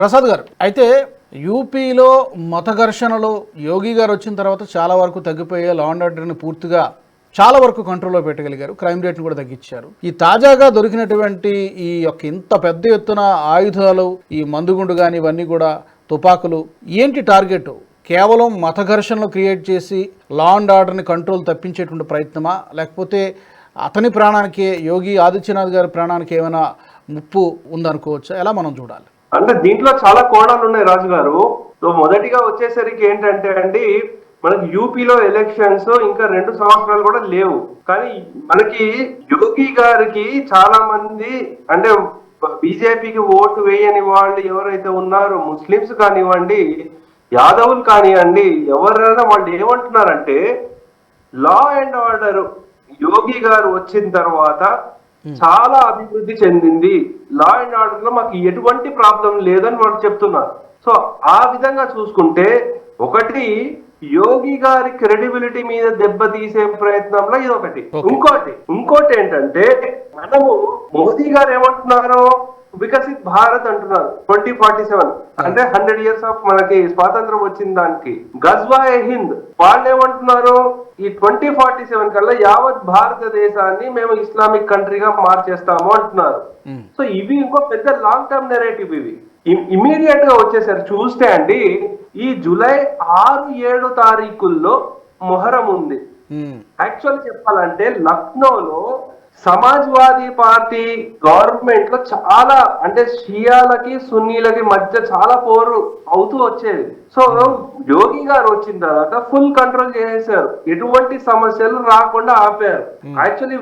ప్రసాద్ గారు అయితే యూపీలో మత ఘర్షణలు యోగి గారు వచ్చిన తర్వాత చాలా వరకు తగ్గిపోయే లా అండ్ ఆర్డర్ని పూర్తిగా చాలా వరకు కంట్రోల్లో పెట్టగలిగారు. క్రైమ్ రేట్ను కూడా తగ్గించారు. ఈ తాజాగా దొరికినటువంటి ఈ యొక్క ఇంత పెద్ద ఎత్తున ఆయుధాలు ఈ మందుగుండు కానీ ఇవన్నీ కూడా తుపాకులు ఏంటి టార్గెట్ కేవలం మత ఘర్షణలు క్రియేట్ చేసి లా అండ్ ఆర్డర్ని కంట్రోల్ తప్పించేటువంటి ప్రయత్నమా? లేకపోతే అతని ప్రాణానికి యోగి ఆదిత్యనాథ్ గారి ప్రాణానికి ఏమైనా ముప్పు ఉందనుకోవచ్చా? ఎలా మనం చూడాలి? అంటే దీంట్లో చాలా కోణాలు ఉన్నాయి రాజు గారు సో మొదటిగా వచ్చేసరికి ఏంటంటే అండి మనకి యూపీలో ఎలక్షన్స్ ఇంకా రెండు సంవత్సరాలు కూడా లేవు. కానీ మనకి యోగి గారికి చాలా మంది అంటే బీజేపీకి ఓటు వేయని వాళ్ళు ఎవరైతే ఉన్నారో ముస్లిమ్స్ కానివ్వండి యాదవులు కానివ్వండి ఎవరైనా వాళ్ళు ఏమంటున్నారంటే లా అండ్ ఆర్డర్ యోగి గారు వచ్చిన తర్వాత Hmm. చాలా అభివృద్ధి చెందింది. లా అండ్ ఆర్డర్లో మాకు ఎటువంటి ప్రాబ్లం లేదని వాళ్ళు చెప్తున్నారు. సో ఆ విధంగా చూసుకుంటే ఒకటి యోగి గారి క్రెడిబిలిటీ మీద దెబ్బతీసే ప్రయత్నంలో ఇది ఒకటి. ఇంకోటి ఇంకోటి ఏంటంటే మనము మోదీ గారు ఏమంటున్నారు వికసిత్ భారత్ అంటున్నారు ట్వంటీ ఫార్టీ సెవెన్. అంటే హండ్రెడ్ ఇయర్స్ ఆఫ్ మనకి స్వాతంత్రం వచ్చిన దానికి. గజ్వా ఏ హింద్. వాళ్ళు ఏమంటున్నారు ఈ ట్వంటీ ఫార్టీ సెవెన్ కల్లా యావత్ భారతదేశాన్ని మేము ఇస్లామిక్ కంట్రీగా మార్చేస్తాము అంటున్నారు. సో ఇవి ఇంకో పెద్ద లాంగ్ టర్మ్ నెరేటివ్ ఇవి. ఇమీడియట్గా వచ్చేసరి చూస్తే అండి ఈ జూలై ఆరు ఏడు తారీఖుల్లో మొహరం ఉంది. యాక్చువల్ చెప్పాలంటే లక్నోలో సమాజ్వాదీ పార్టీ గవర్నమెంట్లో చాలా అంటే షియాలకి సున్నీలకి మధ్య చాలా పోరు అవుతూ వచ్చేది. సో యోగి గారు వచ్చిన తర్వాత ఫుల్ కంట్రోల్ చేసేసారు ఎటువంటి సమస్యలు రాకుండా ఆపారు. యాక్చువల్లీ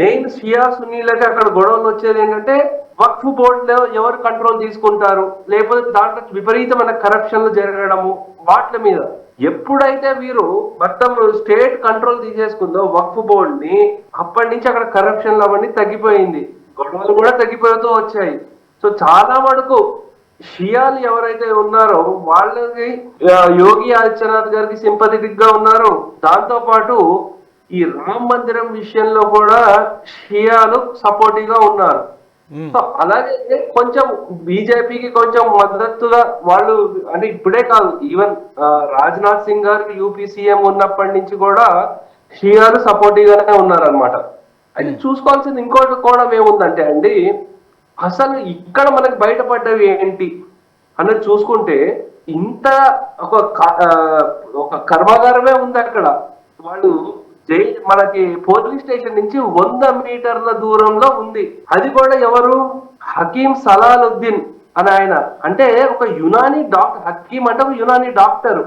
మెయిన్ షియా సున్నీలకి అక్కడ గొడవలు వచ్చేది ఏంటంటే వక్ఫ్ బోర్డు లో ఎవరు కంట్రోల్ తీసుకుంటారు? లేకపోతే దాంట్లో విపరీతమైన కరప్షన్లు జరగడము వాటి మీద. ఎప్పుడైతే వీరు మొత్తం స్టేట్ కంట్రోల్ తీసేసుకుందో వక్ఫ్ బోర్డ్ని అప్పటి నుంచి అక్కడ కరప్షన్ అవన్నీ తగ్గిపోయింది. గొడవలు కూడా తగ్గిపోతూ వచ్చాయి. సో చాలా మటుకు షియాలు ఎవరైతే ఉన్నారో వాళ్ళకి యోగి ఆదిత్యనాథ్ గారికి సింపథెటిక్గా ఉన్నారు. దాంతో పాటు ఈ రామ్ మందిరం విషయంలో కూడా షియాలు సపోర్టివ్గా ఉన్నారు. సో అలాగే కొంచెం బీజేపీకి కొంచెం మద్దతుగా వాళ్ళు అంటే ఇప్పుడే కాదు ఈవెన్ రాజ్నాథ్ సింగ్ గారు యూపీ సీఎం ఉన్నప్పటి నుంచి కూడా షియాలు సపోర్టివ్ గానే ఉన్నారనమాట అయితే చూసుకోవాల్సింది ఇంకోటి కోణం ఏముందంటే అండి అసలు ఇక్కడ మనకి బయటపడ్డవి ఏంటి అన్నది చూసుకుంటే ఇంత ఒక ఒక కర్మాగారమే ఉంది అక్కడ. వాళ్ళు మనకి పోలీస్ స్టేషన్ నుంచి వంద మీటర్ల దూరంలో ఉంది. అది కూడా ఎవరు? హకీం సలాలుద్దీన్ అని ఆయన. అంటే ఒక యునానీ డాక్టర్ హకీం అంటే ఒక యునానీ డాక్టర్.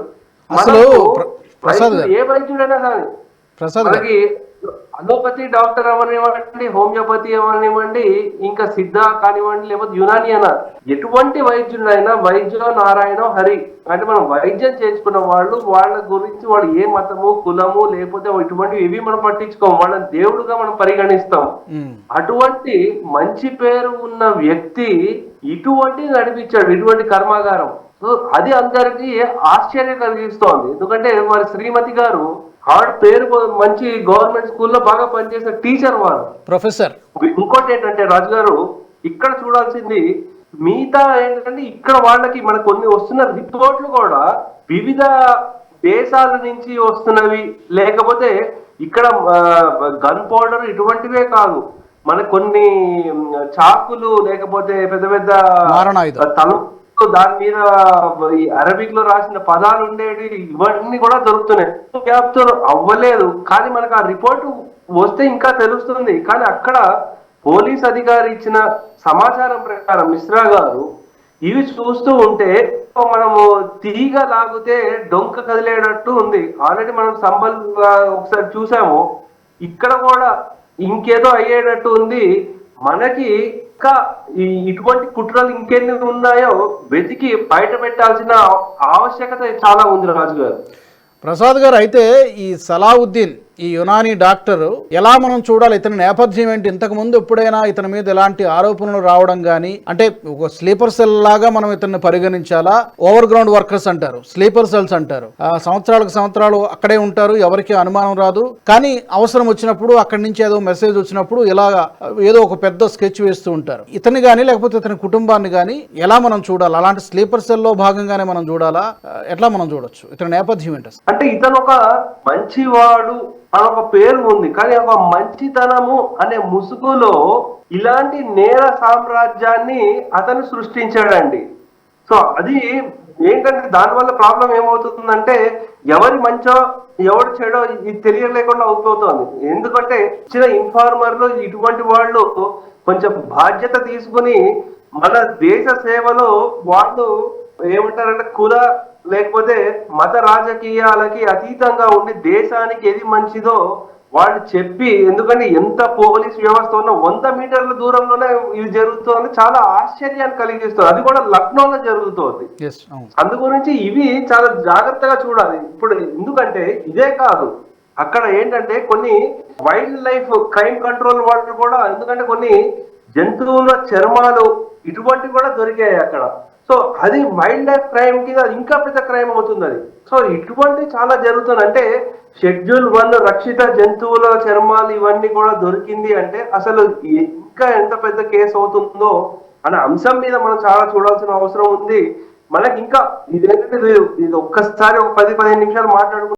ఏ వైద్యుడైనా కానీ మనకి అలోపతి డాక్టర్ అవనివ్వండి హోమియోపతి అవనివ్వండి ఇంకా సిద్ధ కానివ్వండి లేకపోతే యునాని అన ఎటువంటి వైద్యుడైనా వైద్య నారాయణ హరి అంటే మనం వైద్యం చేసుకున్న వాళ్ళు వాళ్ళ గురించి వాళ్ళు ఏ మతము కులము లేకపోతే ఇటువంటి ఏవి మనం పట్టించుకోము. వాళ్ళని దేవుడుగా మనం పరిగణిస్తాం. అటువంటి మంచి పేరు ఉన్న వ్యక్తి ఇటువంటి నడిపించాడు ఇటువంటి కర్మాగారం. సో అది అందరికి ఆశ్చర్యం కలిగిస్తోంది. ఎందుకంటే మరి శ్రీమతి గారు ఆవిడ పేరు మంచి గవర్నమెంట్ స్కూల్లో బాగా పనిచేసిన టీచర్ వారు. ప్రొఫెసర్. ఇంకోటి ఏంటంటే రాజు గారు ఇక్కడ చూడాల్సింది మిగతా ఏంటంటే ఇక్కడ వాళ్ళకి మనకు కొన్ని వస్తున్న రిపోర్ట్లు కూడా వివిధ దేశాల నుంచి వస్తున్నవి. లేకపోతే ఇక్కడ గన్ పౌడర్ ఇటువంటివే కాదు. మన కొన్ని చాకులు లేకపోతే పెద్ద పెద్ద మారణాయుధం. సో దాని మీద ఈ అరబిక్లో రాసిన పదాలు ఉండేవి ఇవన్నీ కూడా దొరుకుతున్నాయి. క్యాప్చర్ అవ్వలేదు. కానీ మనకు ఆ రిపోర్ట్ వస్తే ఇంకా తెలుస్తుంది. కానీ అక్కడ పోలీస్ అధికారి ఇచ్చిన సమాచారం ప్రకారం మిశ్రా గారు ఇవి చూస్తూ ఉంటే మనము తీగ లాగితే డొంక కదిలేటట్టు ఉంది. ఆల్రెడీ మనం సంబల్ ఒకసారి చూసాము. ఇక్కడ కూడా ఇంకేదో అయ్యేటట్టు ఉంది. మనకి ఇంకా ఇటువంటి కుట్రలు ఇంకెన్ని ఉన్నాయో వెతికి బయట పెట్టాల్సిన ఆవశ్యకత చాలా ఉంది రాజు గారు ప్రసాద్ గారు అయితే ఈ సలావుద్దీన్ ఈ యునానీ డాక్టరు ఎలా మనం చూడాలి ఇతని నేపథ్యం ఏంటి ఇంతకుముందు ఎప్పుడైనా ఇతని మీద ఎలాంటి ఆరోపణలు రావడం కానీ అంటే ఒక స్లీపర్ సెల్ లాగా మనం ఇతన్ని పరిగణించాలా? ఓవర్ గ్రౌండ్ వర్కర్స్ అంటారు స్లీపర్ సెల్స్ అంటారు. ఆ సంవత్సరాలకు సంవత్సరాలు అక్కడే ఉంటారు ఎవరికి అనుమానం రాదు. కానీ అవసరం వచ్చినప్పుడు అక్కడి నుంచి ఏదో మెసేజ్ వచ్చినప్పుడు ఇలా ఏదో ఒక పెద్ద స్కెచ్ వేస్తూ ఉంటారు. ఇతని కానీ లేకపోతే ఇతని కుటుంబాన్ని కానీ ఎలా మనం చూడాలి? అలాంటి స్లీపర్ సెల్లో భాగంగానే మనం చూడాలా? ఎట్లా మనం చూడొచ్చు? ఇతని నేపథ్యం ఏంటి అంటే ఇతను ఒక మంచివాడు అని ఒక పేరు ఉంది కానీ ఒక మంచితనము అనే ముసుగులో ఇలాంటి నేర సామ్రాజ్యాన్ని అతను సృష్టించాడండి. సో అది ఏంటంటే దానివల్ల ప్రాబ్లం ఏమవుతుందంటే ఎవరి మంచో ఎవరు చెడో ఇది తెలియలేకుండా అవుతుంది ఎందుకంటే ఇచ్చిన ఇన్ఫార్మర్లు ఇటువంటి వాళ్ళు కొంచెం బాధ్యత తీసుకుని మన దేశ సేవలో వాళ్ళు ఏమంటారంటే కుల లేకపోతే మత రాజకీయాలకి అతీతంగా ఉండి దేశానికి ఏది మంచిదో వాళ్ళు చెప్పి ఎందుకంటే ఎంత పోలీస్ వ్యవస్థ ఉన్నా వంద మీటర్ల దూరంలోనే ఇది జరుగుతుంది చాలా ఆశ్చర్యాన్ని కలిగిస్తుంది. అది కూడా లక్నోలో జరుగుతోంది. అందు గురించి ఇవి చాలా జాగ్రత్తగా చూడాలి. ఇప్పుడు ఎందుకంటే ఇదే కాదు. అక్కడ ఏంటంటే కొన్ని వైల్డ్ లైఫ్ క్రైమ్ కంట్రోల్ వాళ్ళు కూడా ఎందుకంటే కొన్ని జంతువుల చర్మాలు ఇటువంటివి కూడా దొరికాయి అక్కడ. సో అది వైల్డ్ లైఫ్ క్రైమ్ కింద అది ఇంకా పెద్ద క్రైమ్ అవుతుంది అది సో ఇటువంటి చాలా జరుగుతుంది అంటే షెడ్యూల్ వన్ రక్షిత జంతువుల చర్మాలు ఇవన్నీ కూడా దొరికింది అంటే అసలు ఇంకా ఎంత పెద్ద కేసు అవుతుందో అనే అంశం మీద మనం చాలా చూడాల్సిన అవసరం ఉంది. మనకి ఇంకా ఇదేంటంటే ఇది ఇది ఒక్కసారి ఒక పది పదిహేను నిమిషాలు మాట్లాడుకుంటే